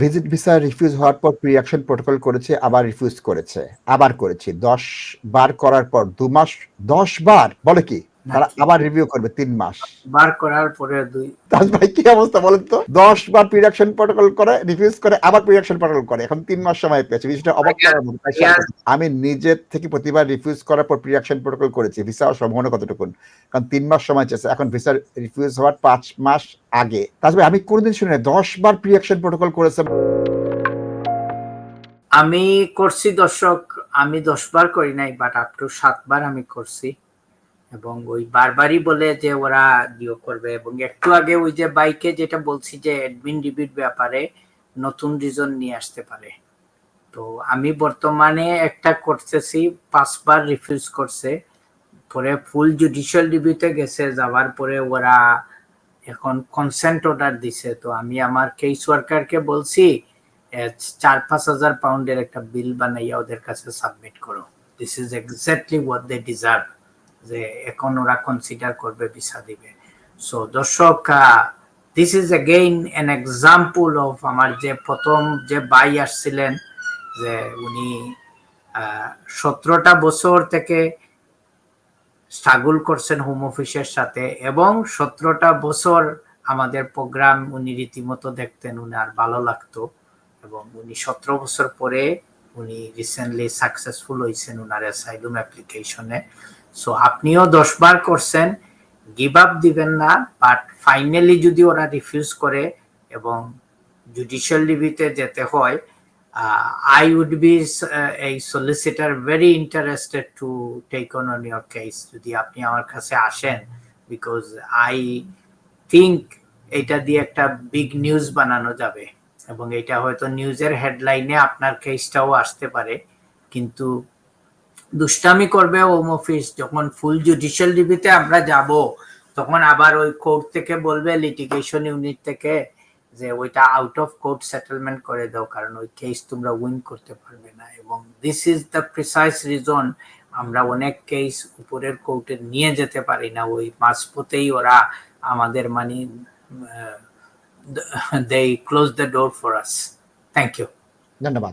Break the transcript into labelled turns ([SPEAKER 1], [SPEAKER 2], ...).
[SPEAKER 1] Visit visa refuse হওয়ার পর pre action protocol করেছে, আবার রিফিউজ করেছে, আবার করেছি। দশ বার করার পর, দু মাস, দশ বার, বলে কি? তারা আবার রিভিউ করবে তিন মাস।
[SPEAKER 2] বার করার পরে দুই
[SPEAKER 1] তাজ ভাই কি অবস্থা বলেন তো? দশ বার প্রি অ্যাকশন প্রোটোকল করে রিফিউজ করে আবার প্রি অ্যাকশন প্রোটোকল করে। এখন তিন মাস সময় পেয়েছে। বিষয়টা অবাক
[SPEAKER 2] Yes.
[SPEAKER 1] আমি নিজের থেকে প্রতিবার রিফিউজ করার পর প্রি অ্যাকশন প্রোটোকল করেছি। ভিসা সম্ভাবনা কতটুকুন? কারণ তিন মাস সময় চেয়েছে। এখন ভিসা রিফিউজ হওয়ার পাঁচ মাস আগে। তাজ ভাই আমি কোনোদিন শুনি দশ বার প্রি অ্যাকশন প্রোটোকল করেছে।
[SPEAKER 2] আমি করছি দর্শক আমি দশ বার করি নাই বাট আপ টু সাতবার আমি করছি। এবং ওই বারবারই বলে যে ওরা ডিও করবে এবং একটু আগে ওই যে বাইকে যেটা বলছি যে অ্যাডমিন ডিবিট ব্যাপারে নতুন রিজন নিয়ে আসতে পারে। তো আমি বর্তমানে একটা করতেছি, পাঁচবার রিফিউজ করছে। পরে ফুল জুডিশিয়াল ডিবিতে গেছে, যাওয়ার পরে ওরা এখন কনসেন্ট অর্ডার দিছে। তো আমি আমার কেস ওয়ার্কারকে বলছি চার পাঁচ হাজার পাউন্ডের একটা বিল বানাইয়া ওদের কাছে সাবমিট করো। This is exactly what they deserve যে এখন ওরা কনসিডার করবে ভিসা দিবে। সো দর্শক this is again an example of আমার যে প্রথম যে বাই আসছিলেন, যে উনি সতেরোটা বছর থেকে স্ট্রাগল করছেন হোম অফিসের সাথে এবং সতেরোটা বছর আমাদের প্রোগ্রাম উনি রীতিমতো দেখতেন উনার ভালো লাগতো এবং উনি সতেরো বছর পরে উনি রিসেন্টলি সাকসেসফুল হয়েছেন উনার অ্যাসাইলুম অ্যাপ্লিকেশনে সো আপনিও দশ বার করছেন গিভ আপ দিবেন না বাট ফাইনালি যদি ওরা রিফিউজ করে এবং জুডিশিয়াল ডিবিতে যেতে হয় আই উড বি এই solicitor very interested to take on on your case যদি আপনি আমার কাছে আসেন বিকজ আই থিঙ্ক এটা দিয়ে একটা বিগ নিউজ বানানো যাবে এবং এটা হয়তো নিউজের হেডলাইনে আপনার কেসটাও আসতে পারে, কিন্তু দুষ্টামি করবে হোম অফিস যখন ফুল জুডিশিয়াল ডিবিতে আমরা যাব, তখন আবার ওই কোর্ট থেকে বলবে লিটিগেশন ইউনিট থেকে, যে ওইটা আউট অফ কোর্ট সেটেলমেন্ট করে দাও, কারণ ওই কেস তোমরা উইন করতে পারবে না। এবং this is the precise reason আমরা অনেক কেস উপরের কোর্টে নিয়ে যেতে পারি না। ওই মাঝপথেই ওরা আমাদের মানে they close the door for us thank you
[SPEAKER 1] ধন্যবাদ।